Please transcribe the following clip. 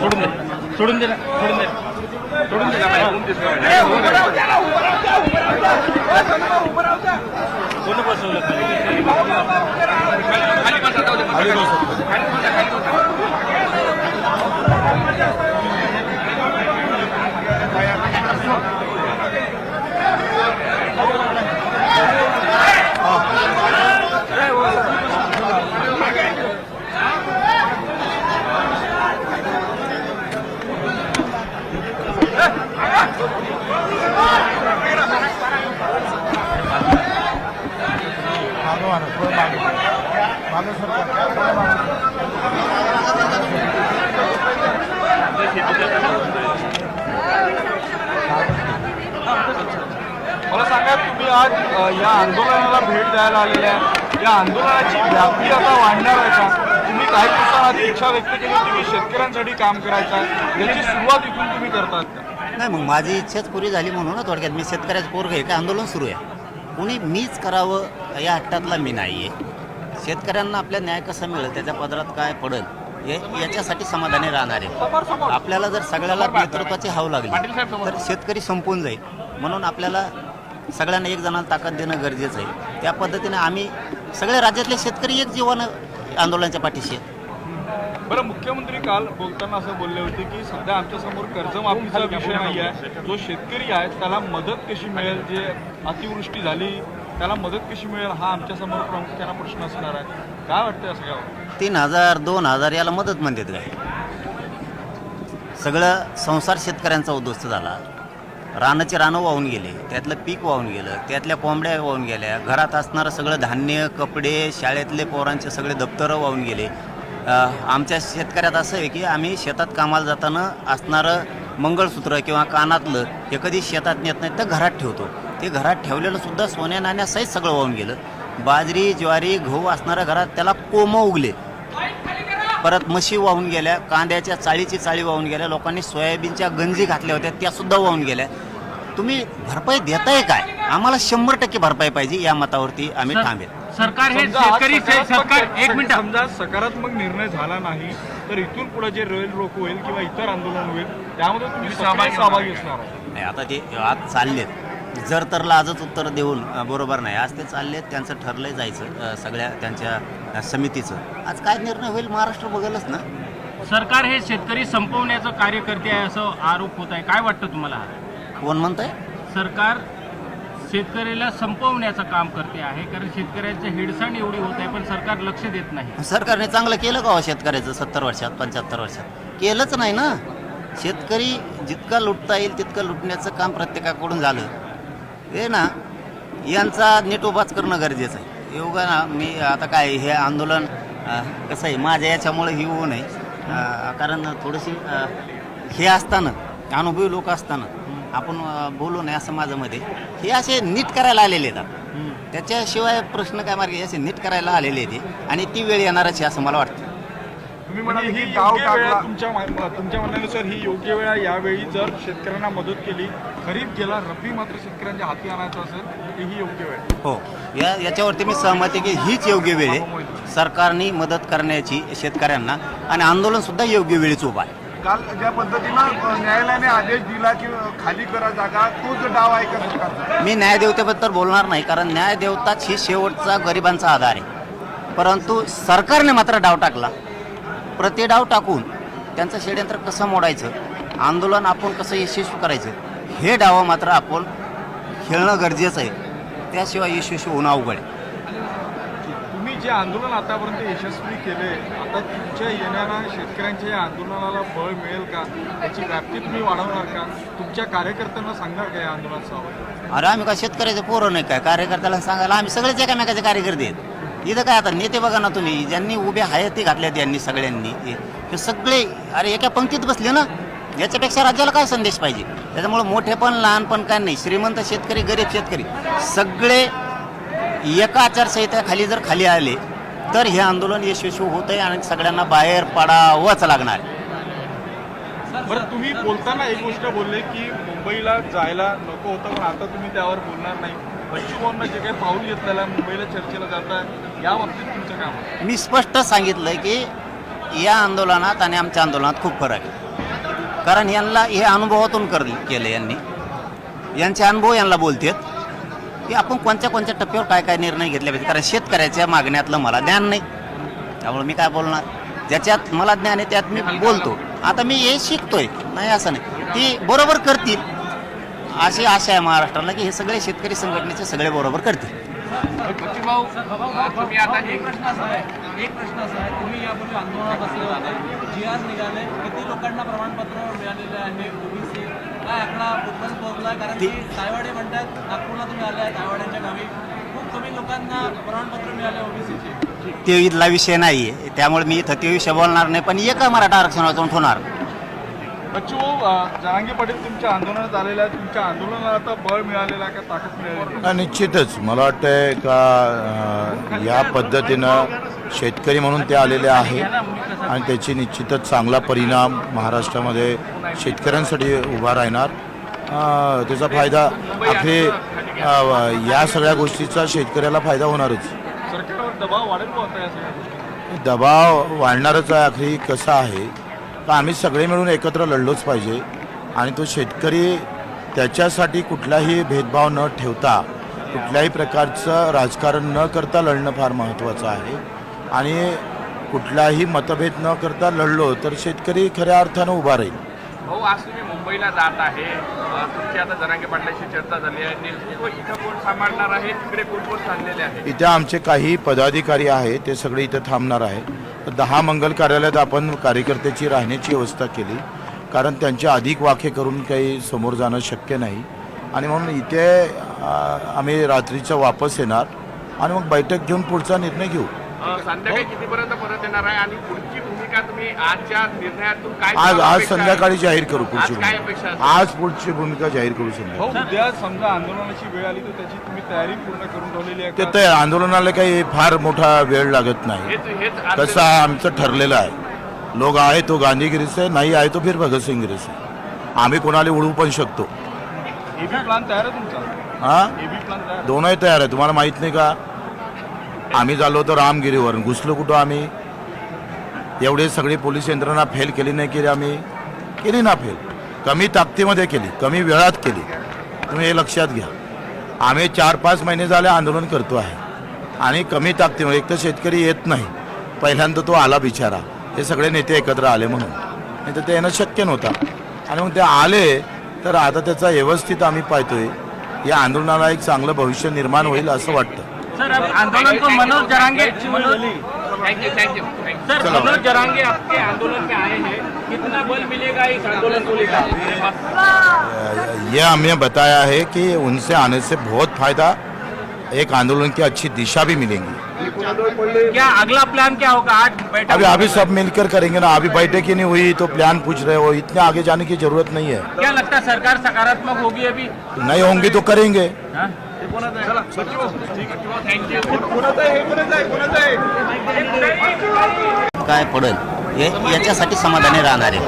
सोडून दे सोडून दे ना सोडून दे सोडून दे ना कोण बसवलं खाली बस मला आज या आंदोलनाला भेट द्यायला आलेल्या आहे. या आंदोलनाची व्याप्ती आता वाढणार आहे का? तुम्ही काही दिवसांआधी इच्छा व्यक्त केली तुम्ही शेतकऱ्यांसाठी काम करायचं आहे. याची सुरुवात इथून तुम्ही करतात का? नाही मग माझी इच्छाच पुरी झाली म्हणून ना थोडक्यात. मी शेतकऱ्याचं पोरग आहे का आंदोलन सुरू आहे. कुणी मीच करावं या हट्टातला मी नाही आहे शेतकऱ्यांना आपल्या न्याय कसा मिळेल त्याच्या पदरात काय पडेल हे याच्यासाठी समाधानी राहणार. आहे आपल्याला जर सगळ्याला नेतृत्वाची हाव लागली तर शेतकरी संपून जाईल. म्हणून आपल्याला सगळ्यांना एक जणांना ताकद देणं गरजेचं आहे. त्या पद्धतीने आम्ही सगळे राज्यातले शेतकरी एक जीवन आंदोलनाच्या पाठीशी आहेत. बरं मुख्यमंत्री काल बोलताना असं बोलले होते की सध्या आमच्यासमोर कर्जमाफीचा विषय नाही आहे. जो शेतकरी आहे त्याला मदत कशी मिळेल? जे अतिवृष्टी झाली त्याला मदत कशी मिळेल? हा आमच्यासमोर प्रामुख्याने प्रश्न असणार आहे. काय वाटतं या सगळ्यावर? तीन हजार दोन हजार याला मदत म्हणतात काय? सगळं संसार शेतकऱ्यांचा उद्ध्वस्त झाला. रानाचे रानं वाहून गेले त्यातलं पीक वाहून गेलं त्यातल्या कोंबड्या वाहून गेल्या घरात असणारं सगळं धान्य कपडे शाळेतले पोरांचे सगळे दप्तरं वाहून गेले. आमच्या शेतकऱ्यात असं आहे की आम्ही शेतात कामाला जाताना असणारं मंगळसूत्र किंवा कानातलं हे कधी शेतात नेत नाही तर घरात ठेवतो. ते घरात ठेवलेलं सुद्धा सोन्या नाण्यासहित सगळं वाहून गेलं. बाजरी ज्वारी गहू असणाऱ्या घरात त्याला कोमं उगले. परत म्हशी वाहून गेल्या कांद्याच्या चाळीची चाळी वाहून गेल्या लोकांनी सोयाबीनच्या गंजी घातल्या होत्या त्यासुद्धा वाहून गेल्या. तुम्ही भरपाई देताय काय? आम्हाला शंभर टक्के भरपाई पाहिजे या मतावरती आम्ही थांबेल. सरकार हे समजा आज शेतकरी सरकार एक मिनिट. समजा सकारात्मक निर्णय झाला नाही तर इथून पुढे जे रेल रोको होईल किंवा इतर आंदोलन होईल त्यामध्ये तुम्ही सहभागी सहभागी असणार आहे नाही आता ते आज चाललेत. जर तरला आजच उत्तर देऊन अ, बरोबर नाही. आज ते चाललेत त्यांचं ठरलंय जायचं अ, सगळ्या त्यांच्या अ, समितीचं. आज काय निर्णय होईल महाराष्ट्र बघेलच ना. सरकार हे शेतकरी संपवण्याचं कार्य करते आहे असं आरोप होत आहे. काय वाटतं तुम्हाला? कोण म्हणतंय? सरकार शेतकऱ्याला संपवण्याचं काम करते आहे कारण शेतकऱ्यांचं हिडसाण एवढी होत आहे पण सरकार लक्ष देत नाही. सरकारने चांगलं केलं का हो शेतकऱ्याचं सत्तर वर्षात पंच्याहत्तर वर्षात? केलंच नाही ना. शेतकरी जितका लुटता येईल तितकं लुटण्याचं काम प्रत्येकाकडून झालं. हे ना यांचा नीट उभाच करणं गरजेचं आहे. योगा ना मी आता काय हे आंदोलन कसं आहे माझ्या याच्यामुळे ही होऊ नये. कारण थोडीशी हे असताना अनुभवी लोक असताना आपण बोलू नये असं माझं मध्ये हे असे नीट करायला आलेले आहेत. त्याच्याशिवाय प्रश्न काय मार्ग असे नीट करायला आलेले आहेत. हे. आणि ती वेळ येणारच आहे असं मला वाटतं. तुम्ही म्हणाले ही योग्य वेळ आहे तुमच्या तुमच्या म्हणण्यानुसार ही योग्य वेळ आहे. यावेळी जर शेतकऱ्यांना मदत केली खरीप गेला रब्बी मात्र शेतकऱ्यांच्या हाती आणायचं असेल तर ही योग्य वेळ. हो. या याच्यावरती मी सहमत आहे की हीच योग्य वेळ आहे. सरकारने मदत करण्याची शेतकऱ्यांना आणि आंदोलन सुद्धा योग्य वेळीच उभा आहे. काल ज्या पद्धतीनं न्यायालयाने आदेश दिला की खाली करा जागा तोच डाव आहे का सरकारचा? मी न्यायदेवतेबद्दल बोलणार नाही कारण न्यायदेवताच ही शेवटचा गरिबांचा आधार आहे. परंतु सरकारने मात्र डाव टाकला. प्रति डाव टाकून त्यांचं षडयंत्र कसं मोडायचं आंदोलन आपण कसं यशस्वी करायचं हे डावं मात्र आपण खेळणं गरजेचं आहे. त्याशिवाय यशस्वी होणं अवघड आहे. जे आंदोलन आतापर्यंत यशस्वी केले आता तुमच्या येणाऱ्या शेतकऱ्यांच्या या आंदोलनाला बळ मिळेल का? याची व्याप्ती तुम्ही वाढवणार का? तुमच्या कार्यकर्त्यांना सांगणार का या आंदोलनात अरे आम्ही का शेतकऱ्याचं पोरं नाही काय? कार्यकर्त्याला सांगायला आम्ही सगळेच एकामेकाचे कार्यकर्ते आहेत. इथं काय आता नेते बघा ना तुम्ही ज्यांनी उभे हयाती घातल्यात यांनी सगळ्यांनी हे सगळे अरे एका पंक्तीत बसले ना? याच्यापेक्षा राज्याला काय संदेश पाहिजे? त्याच्यामुळे मोठे पण लहान पण काय नाही. श्रीमंत शेतकरी गरीब शेतकरी सगळे एका आचारसंहितेखाली जर खाली आले तर हे आंदोलन यशस्वी होत आहे आणि सगळ्यांना बाहेर पडावंच लागणार. आहे. बरं तुम्ही बोलताना एक गोष्ट बोलले की मुंबईला जायला नको होतं पण आता तुम्ही त्यावर बोलणार नाही. बच्चूभाऊंना जे काही पाऊल घेतलेलं मुंबईला चर्चेला जात आहे या बाबतीत तुमचं काम मी स्पष्ट सांगितलंय की या आंदोलनात आणि आमच्या आंदोलनात खूप फरक आहे. कारण यांना हे अनुभवातून कर केलं यांनी. यांचे अनुभव यांना बोलतेत. की आपण कोणत्या कोणत्या टप्प्यावर काय काय निर्णय घेतले पाहिजे? कारण शेतकऱ्याच्या मागण्यातलं मला ज्ञान नाही. त्यामुळे मी काय बोलणार? ज्याच्यात मला ज्ञान आहे त्यात मी बोलतो. आता मी हे शिकतोय. नाही असं नाही. ती बरोबर करतील. अशी आशा आहे महाराष्ट्राला की हे सगळे शेतकरी संघटनेचे सगळे बरोबर करतील. भाऊ तुम्ही आता एक प्रश्न असा आहे. एक प्रश्न असा आहे. तुम्ही यापूर्वी आंदोलनात असले होते. जी आर निघाले. किती लोकांना प्रमाणपत्र मिळालेले आहे? ओबीसी. काय आकडा कुठपर्यंत पोहोचला कारण की तायवाडे म्हणतात नागपूरला तुम्ही आले आहे तायवाड्यांच्या गावी प्रमाणपत्र मिळाले ओबीसीचे ते इथला विषय नाही आहे त्यामुळे मी इथं ते विषय बोलणार नाही पण एक मराठा आरक्षणातून होणार बच्चू जरांगे पाटील तुमच्या आंदोलनात आलेल्या आहे तुमच्या आंदोलनाला आता बळ मिळालेलं आहे का? ताकद मिळालेली आहे? हा, निश्चितच. मला वाटतंय का अं, या पद्धतीनं शेतकरी म्हणून ते आलेले आहे. आणि त्याची निश्चितच चांगला परिणाम महाराष्ट्रामध्ये शेतकऱ्यांसाठी उभा राहणार. अं, त्याचा फायदा आखरी अं, या सगळ्या गोष्टीचा शेतकऱ्याला फायदा होणारच. दबाव वाढणारच आहे आखरी कसं आहे? तर आम्ही सगळे मिळून एकत्र लढलोच पाहिजे. आणि तो शेतकरी त्याच्यासाठी कुठलाही भेदभाव न ठेवता कुठल्याही प्रकारचं राजकारण न करता लढणं फार महत्त्वाचं आहे. आणि कुठलाही मतभेद न करता लढलो तर शेतकरी खऱ्या अर्थानं उभा राहील. भाऊ आज तुम्ही मुंबईला जात आहे. तुमची आता जरांगे पाटलाशी चर्चा झाली आहे. नेतृत्व इथं कोण सांभाळणार आहे? तिकडे कोण कोण चाललेले आहे? इथे आमचे काही पदाधिकारी आहेत ते सगळे इथं थांबणार आहे दहा मंगल कार्यालयात आपण कार्यकर्त्याची राहण्याची व्यवस्था केली. कारण त्यांचे अधिक वाक्य करून काही समोर जाणं शक्य नाही. आणि म्हणून इथे आम्ही रात्रीचं वापस येणार आणि मग बैठक घेऊन पुढचा निर्णय घेऊ. संध्याकाळी कितीपर्यंत परत येणार आहे आणि पुढची भूमिका तुम्ही आजच्या निर्णयातून काय आज आज आहे? संध्याकाळी जाहीर करू पुढची आज काय भूमिका. अपेक्षा असेल? आज पुढची भूमिका जाहीर करू संध्याकाळी. भाऊ उद्या समजा आंदोलनाची वेळ आली तर त्याची तुम्ही तयारी पूर्ण करून ठेवलेली आहे ते का? आंदोलनाला काही फार मोठा वेळ लागत नाही. हेच हेच कसं आहे आमचं ठरलेलं आहे. लोक आहे तो गांधीगिरी से नाही आहे तो फिर भगतसिंग गिरी से आम्ही कोणाला उडवू पण शकतो. एबी प्लान तयार आहे तुमचा? हा? एबी प्लान तयार दोनही तयार आहे. तुम्हाला माहीत नाही का? आम्ही झालो होतो रामगिरीवरून. घुसलो कुठं आम्ही? एवढे सगळी पोलीस यंत्रणा फेल केली नाही केली आम्ही? केली ना फेल. कमी ताकदीमध्ये केली कमी वेळात केली. तुम्ही हे लक्षात घ्या. आम्ही चार पाच महिने झाले आंदोलन करतो आहे. आणि कमी ताकदीमध्ये एक तर शेतकरी येत नाही. पहिल्यांदा तो आला बिचारा. हे सगळे नेते एकत्र आले म्हणून. नाही तर ते येणं शक्य नव्हतं. आणि मग ते आले तर आता त्याचा व्यवस्थित आम्ही पाहतोय. या आंदोलनाला एक चांगलं भविष्य निर्माण होईल असं वाटतं. सर अब आंदोलन को Manoj Jarange Manoj thank you thank you thank you sir Manoj Jarange आपके आंदोलन में आए हैं। कितना बल मिलेगा इस आंदोलन को लेकर? अ, ये हमें बताया है कि उनसे आने से बहुत फ़ायदा एक आंदोलन की अच्छी दिशा भी मिलेंगी। क्या अगला प्लान क्या होगा? आज बैठक अभी अभी सब मिलकर करेंगे ना। अभी बैठक ही नहीं हुई तो प्लान पूछ रहे हो। इतने आगे जाने की ज़रूरत नहीं है। क्या लगता है सरकार सकारात्मक होगी अभी? नहीं होंगी तो करेंगे। हाँ? कोणाचं आहे? हे कोणाचं आहे? कोणाचं आहे? काय पडेल? हे याच्यासाठी समाधानी राहणार. आहे